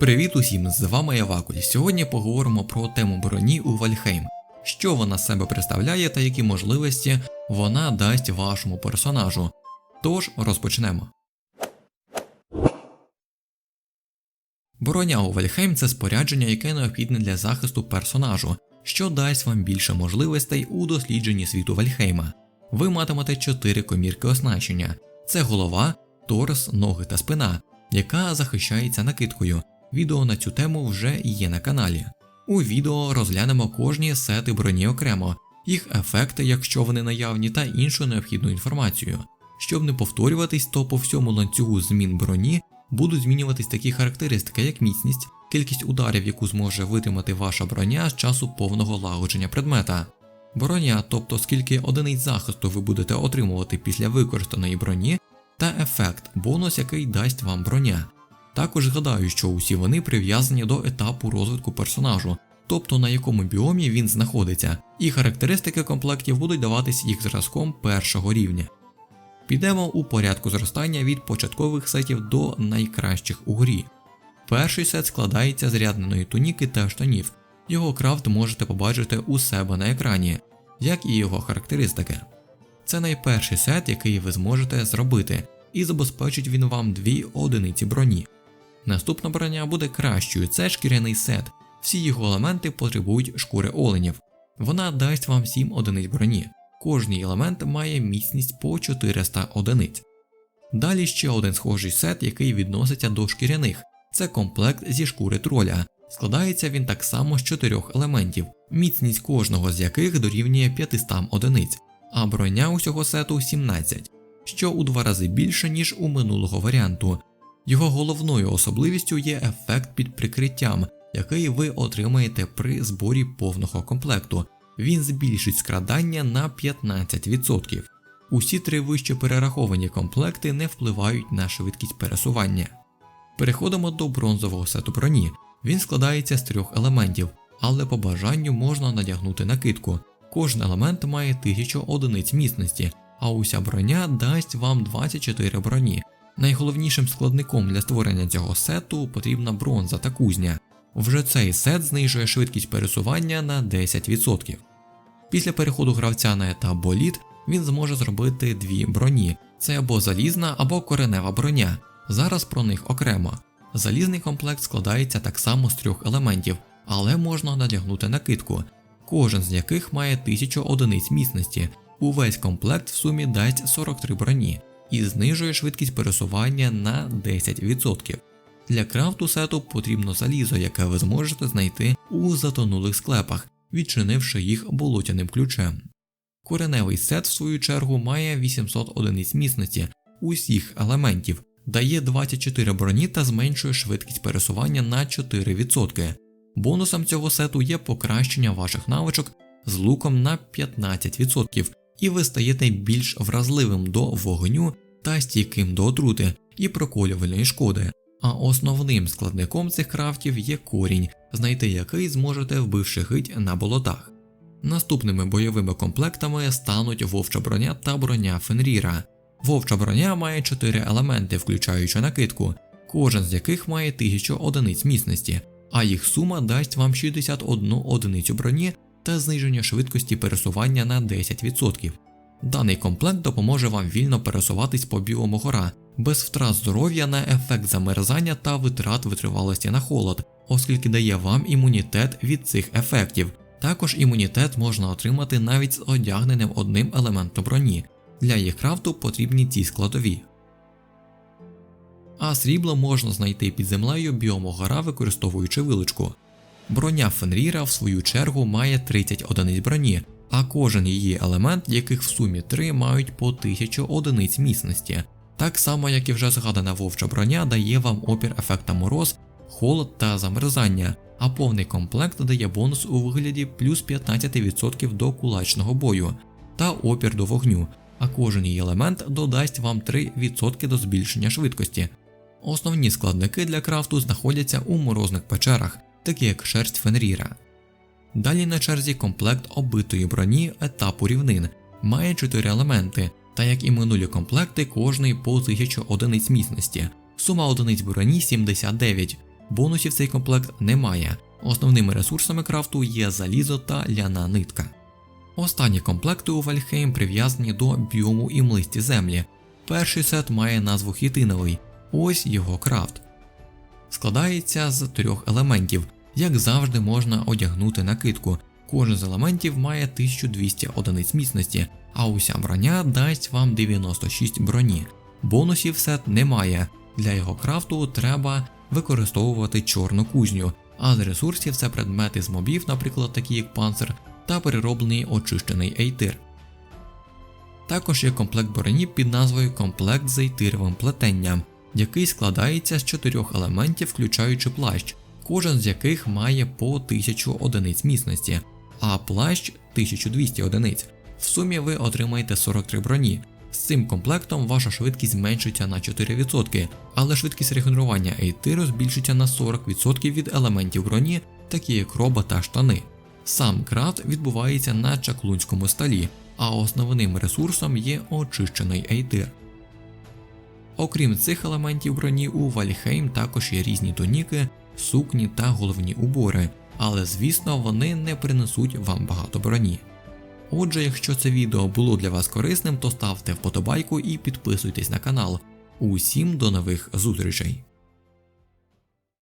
Привіт усім! З вами я Вакуль. Сьогодні поговоримо про тему броні у Вальхейм, що вона з себе представляє та які можливості вона дасть вашому персонажу. Тож розпочнемо. Броня у Вальхейм це спорядження, яке необхідне для захисту персонажу, що дасть вам більше можливостей у дослідженні світу Вальхейма. Ви матимете 4 комірки оснащення: це голова, торс, ноги та спина, яка захищається накидкою. Відео на цю тему вже є на каналі. У відео розглянемо кожні сети броні окремо, їх ефекти, якщо вони наявні, та іншу необхідну інформацію. Щоб не повторюватись, то по всьому ланцюгу змін броні будуть змінюватись такі характеристики, як міцність, кількість ударів, яку зможе витримати ваша броня з часу повного лагодження предмета. Броня, тобто скільки одиниць захисту ви будете отримувати після використаної броні, та ефект, бонус, який дасть вам броня. Також згадаю, що усі вони прив'язані до етапу розвитку персонажу, тобто на якому біомі він знаходиться, і характеристики комплектів будуть даватись їх зразком першого рівня. Підемо у порядку зростання від початкових сетів до найкращих у грі. Перший сет складається з рядненої туніки та штанів. Його крафт можете побачити у себе на екрані, як і його характеристики. Це найперший сет, який ви зможете зробити, і забезпечить він вам дві одиниці броні. Наступна броня буде кращою, це шкіряний сет. Всі його елементи потребують шкури оленів. Вона дасть вам 7 одиниць броні. Кожний елемент має міцність по 400 одиниць. Далі ще один схожий сет, який відноситься до шкіряних. Це комплект зі шкури троля. Складається він так само з чотирьох елементів, міцність кожного з яких дорівнює 500 одиниць, а броня усього сету 17, що у два рази більше, ніж у минулого варіанту. Його головною особливістю є ефект під прикриттям, який ви отримаєте при зборі повного комплекту. Він збільшить скрадання на 15%. Усі три вище перераховані комплекти не впливають на швидкість пересування. Переходимо до бронзового сету броні. Він складається з трьох елементів, але по бажанню можна надягнути накидку. Кожен елемент має 1000 одиниць міцності, а уся броня дасть вам 24 броні. Найголовнішим складником для створення цього сету потрібна бронза та кузня. Вже цей сет знижує швидкість пересування на 10%. Після переходу гравця на етап боліт він зможе зробити дві броні: це або залізна, або коренева броня. Зараз про них окремо. Залізний комплект складається так само з трьох елементів, але можна надягнути накидку, кожен з яких має 1000 одиниць міцності. Увесь комплект в сумі дасть 43 броні і знижує швидкість пересування на 10%. Для крафту сету потрібно залізо, яке ви зможете знайти у затонулих склепах, відчинивши їх болотяним ключем. Кореневий сет, в свою чергу, має 800 одиниць міцності усіх елементів, дає 24 броні та зменшує швидкість пересування на 4%. Бонусом цього сету є покращення ваших навичок з луком на 15%, і ви стаєте більш вразливим до вогню та стійким до отрути і проколювальної шкоди. А основним складником цих крафтів є корінь, знайти який зможете вбивши гить на болотах. Наступними бойовими комплектами стануть вовча броня та броня Фенріра. Вовча броня має 4 елементи, включаючи накидку, кожен з яких має 1000 одиниць міцності, а їх сума дасть вам 61 одиницю броні та зниження швидкості пересування на 10%. Даний комплект допоможе вам вільно пересуватись по білому гора, без втрат здоров'я на ефект замерзання та витрат витривалості на холод, оскільки дає вам імунітет від цих ефектів. Також імунітет можна отримати навіть з одягненим одним елементом броні. Для їх крафту потрібні ці складові. А срібло можна знайти під землею біому гора, використовуючи вилучку. Броня Фенріра, в свою чергу, має 30 одиниць броні, а кожен її елемент, яких в сумі 3 мають по 1000 одиниць міцності. Так само, як і вже згадана вовча броня, дає вам опір ефекта мороз, холод та замерзання, а повний комплект дає бонус у вигляді плюс 15% до кулачного бою та опір до вогню, а кожен її елемент додасть вам 3% до збільшення швидкості. Основні складники для крафту знаходяться у морозних печерах, такі як шерсть Фенріра. Далі на черзі комплект оббитої броні етапу рівнин, має 4 елементи, та як і минулі комплекти, кожний по 1000 одиниць міцності. Сума одиниць броні 79, Бонусів цей комплект не має. Основними ресурсами крафту є залізо та ляна нитка. Останні комплекти у Вальхейм прив'язані до біому і млисті землі. Перший сет має назву хітиновий, ось його крафт. Складається з трьох елементів, як завжди можна одягнути накидку. Кожен з елементів має 1200 одиниць міцності, а уся броня дасть вам 96 броні. Бонусів сет немає. Для його крафту треба використовувати чорну кузню, а з ресурсів це предмети з мобів, наприклад, такі як панцир, та перероблений очищений ейтир. Також є комплект броні під назвою Комплект з ейтировим плетенням, який складається з чотирьох елементів, включаючи плащ, кожен з яких має по 1000 одиниць міцності, а плащ 1200 одиниць. В сумі ви отримаєте 43 броні. З цим комплектом ваша швидкість зменшиться на 4%, але швидкість регенерування ейтиру збільшиться на 40% від елементів броні, такі як роба та штани. Сам крафт відбувається на чаклунському столі, а основним ресурсом є очищений ейтир. Окрім цих елементів броні, у Вальхейм також є різні тоніки, сукні та головні убори, але звісно вони не принесуть вам багато броні. Отже, якщо це відео було для вас корисним, то ставте вподобайку і підписуйтесь на канал. Усім до нових зустрічей!